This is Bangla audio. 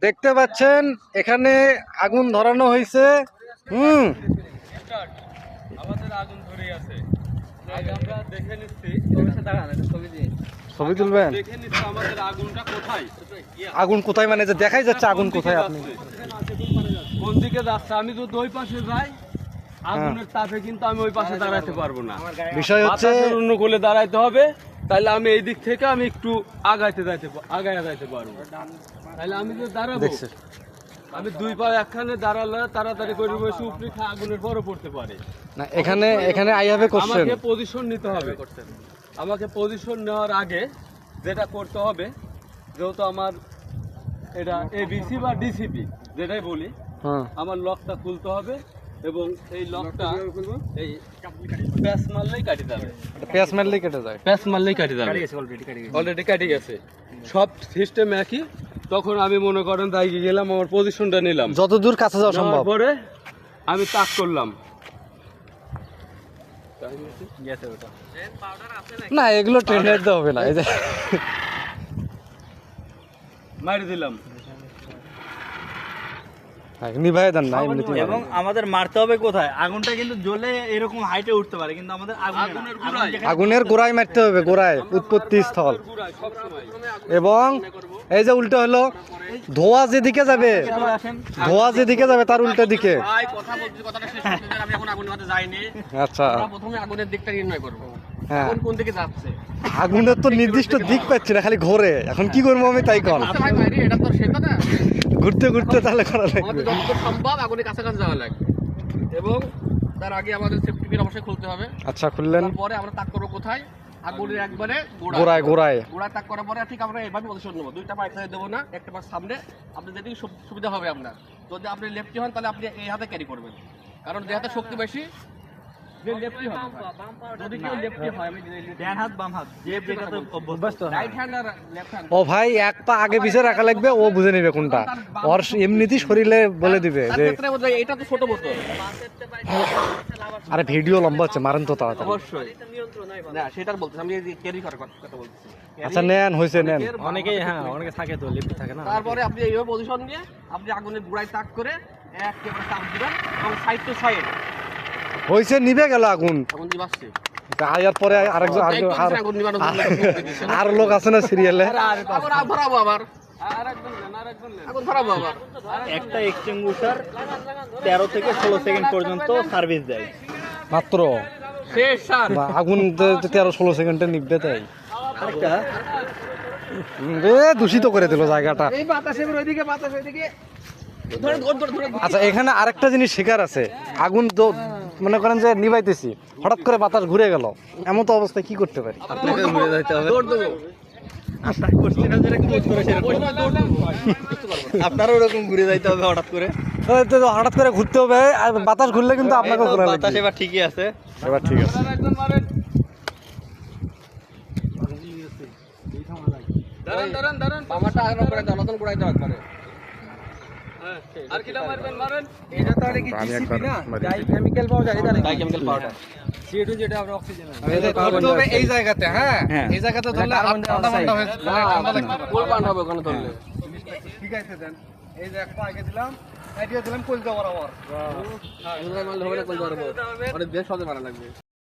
দেখতে পাচ্ছেন এখানে আগুন ধরানো হয়েছে হুম। আমাদের আগুন ধরে আছে। আমরা দেখে নিচ্ছি। ছবি তুলবেন? দেখে নিচ্ছি আমাদের আগুনটা কোথায়। আগুন কোথায়? মানে যে দেখাই যাচ্ছে আগুন কোথায় আপনি? কোন দিকে যাচ্ছে? আমি যদি ওই পাশে যাই আগুনের তাপে কিন্তু আমি ওই পাশে দাঁড়াতে পারব না। বিষয় হচ্ছে অনুকূলে দাঁড়াইতে হবে। তাহলে আমি এই দিক থেকে আমি একটু আগাইতে যাইতে আগায় যাইতে পারব। তাহলে আমি যে দাঁড়াবো আমি দুই পা একখানে দাঁড়ালে তাড়াতাড়ি করে বসে উপরে আগুনের বড় পড়তে পারে। না এখানে এখানে আই হ্যাভ এ কোশ্চেন আমাকে পজিশন নিতে হবে। আমাকে পজিশন নেওয়ার আগে যেটা করতে হবে যেহেতু আমার এটা এবিসি বা ডিসিপি যেটাই বলি হ্যাঁ। আমার লকটা খুলতে হবে। এবং এই লকটা এই প্যাস মারলেই কাটি যাবে। পেঁয়াজ মারলেই কেটে যায়। প্যাস মারলেই কাটি যাবে। অলরেডি কাটি গেছে। সব সিস্টেম একই। তখন আমি মনে করেন দাঁড়িয়ে গেলাম আমার পজিশনটা নিলাম। যত দূর কাছে যাওয়া সম্ভব। পরে আমি তাক করলাম। না এগুলো ট্রেনের দিতে হবে না। এই যে মারি দিলাম। হ্যাঁ, না এমনিতে এবং আমাদের মারতে হবে কোথায়? আগুনটা কিন্তু জ্বলে এরকম হাইটে উঠতে পারে কিন্তু আমাদের আগুনের গোড়ায়। আগুনের গোড়ায় মারতে হবে গোড়ায় উৎপত্তি স্থল। এবং এই যে উল্টো হলো ধোয়া যেদিকে যাবে ধোয়া যেদিকে যাবে তার উল্টো দিকে। ভাই কথা বলছি কথাটা শেষ করতে দেন, আমি এখন আগুনের আচ্ছা। প্রথমে আগুনের দিকটা নির্ণয় করব। হ্যাঁ। কোন দিকে যাচ্ছে? আগুনের তো নির্দিষ্ট দিক পাচ্ছি না খালি ঘোরে। এখন কি করব আমি তাই কর ভাই বাইরে এটা তো সেটা না। ঘুরতে ঘুরতে তাহলে করা লাগবে। আমাদের যতদূর সম্ভব আগুনের কাছাকাছি যাওয়া লাগবে। এবং তার আগে আমাদের সেফটি পিন অবশ্যই খুলতে হবে। আচ্ছা খুললেন। তারপরে আমরা তাক করব কোথায়? আগুনের একবারে গোড়ায়। গোড়ায় গোড়ায়। তাক করার পরে ঠিক আমরা এভাবে পজিশন নেব। দুইটা পা একসাথে দেবো না একটা পা সামনে। আপনি সু- সুবিধা হবে আপনার। যদি আপনি লেফটি হন তাহলে আপনি এই হাতে ক্যারি করবেন। কারণ যে হাতে শক্তি বেশি যে লেফটি হবে। যদি কেউ লেফটি হয় আমি ডান হাত বাম হাত যে যেটাতে অভ্যস্ত। রাইট হ্যান্ড আর লেফট হ্যান্ড ও ভাই এক পা আগে পিছে রাখা লাগবে ও বুঝে নেবে কোনটা। ওর এমনিতেই শরীরে বলে দিবে তার যে ক্ষেত্রে বোধ এটা তো ছোট বোতল আরে ভিডিও লম্বা হচ্ছে মারেন তো তাড়াতাড়ি। অবশ্যই। না সেটার বলতেছি আমি ক্যারি করার কথা বলতেছি। আচ্ছা নেন হয়েছে নেন। অনেকেই হ্যাঁ অনেকে থাকে তো লিফট থাকে না। তারপরে আপনি এইভাবে পজিশন নিয়ে আপনি আগুনের গুড়ায় তাক করে চাপ দিবেন এবং সাইড টু সাইড হয়েছে নিবে গেল আগুন। আগুন আয়ার পরে আরেকজন আর- লোক আছে না সিরিয়ালে আবার আবার ধরাবো আবার। আগুন ধরাবো আবার। একটা এক্সটিংগুইশার তেরো থেকে ষোলো সেকেন্ড পর্যন্ত সার্ভিস দেয়। মাত্র? আগুন তেরো ষোলো সেকেন্ডে নিবে তাই। দূষিত করে দিল জায়গাটা। এই বাতাসের ওইদিকে বাতাস ওইদিকে। ধরে ধরে ধরে ধরে। আচ্ছা এখানে আরেকটা জিনিস শেখার আছে। আগুন তো মনে করেন যে নিভাইতেছি হঠাৎ করে বাতাস ঘুরে গেল। এমন তো অবস্থায় কি করতে পারি? আপনারও ওরকম ঘুরে যাইতে হবে হঠাৎ করে। তো হঠাৎ করে ঘুরতে হবে আর বাতাস ঘুরলে কিন্তু আপনাকে বাতাস এবার ঠিকই আছে। এবার ঠিক আছে। একজন মারেন। দাঁড়ান দাঁড়ান দাঁড়ান। বামাটা আগ্রহ করে দাও নতুন একবারে। আর কিটা মারবেন? মারেন এটা তো আর কি জিসিপি না? ডাই কেমিক্যাল পাওয়া যায় এটা ডাই কেমিক্যাল পাউডার সিএ2 যেটা আমরা অক্সিজেন ধরতে হবে এই জায়গাতে হ্যাঁ? হ্যাঁ। এই জায়গাতে ধরলে ঠান্ডা ঠান্ডা হয়ে ঠান্ডা লাগবে কোল পান হবে ওখানে ধরলে। ঠিক আছে দেন। এই যে একটা আগে দিলাম আইডিয়া দিলাম কলজা বরাবর। হ্যাঁ মারলে হবে না কোল ধরবো অনেক বেশ সহজে মারা লাগবে।